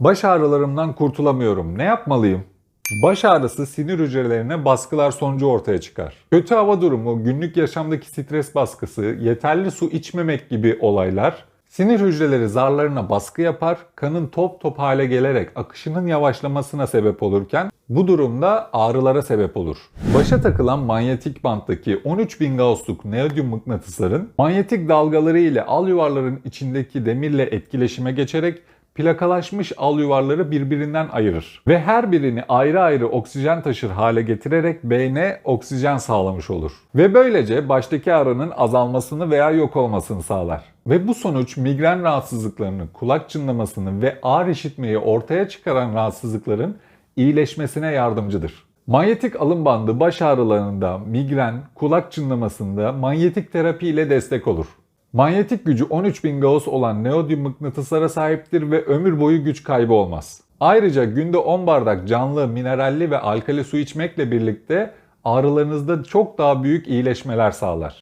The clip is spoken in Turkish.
Baş ağrılarımdan kurtulamıyorum. Ne yapmalıyım? Baş ağrısı sinir hücrelerine baskılar sonucu ortaya çıkar. Kötü hava durumu, günlük yaşamdaki stres baskısı, yeterli su içmemek gibi olaylar sinir hücreleri zarlarına baskı yapar, kanın top top hale gelerek akışının yavaşlamasına sebep olurken bu durumda ağrılara sebep olur. Başa takılan manyetik banttaki 13.000 Gauss'luk neodyum mıknatısların manyetik dalgaları ile al yuvarların içindeki demirle etkileşime geçerek plakalaşmış al yuvarları birbirinden ayırır. Ve her birini ayrı ayrı oksijen taşır hale getirerek beyne oksijen sağlamış olur. Ve böylece baştaki ağrının azalmasını veya yok olmasını sağlar. Ve bu sonuç migren rahatsızlıklarını, kulak çınlamasını ve ağır işitmeyi ortaya çıkaran rahatsızlıkların iyileşmesine yardımcıdır. Manyetik alın bandı baş ağrılarında, migren, kulak çınlamasında manyetik terapi ile destek olur. Manyetik gücü 13.000 Gauss olan neodyum mıknatıslara sahiptir ve ömür boyu güç kaybı olmaz. Ayrıca günde 10 bardak canlı, mineralli ve alkali su içmekle birlikte ağrılarınızda çok daha büyük iyileşmeler sağlar.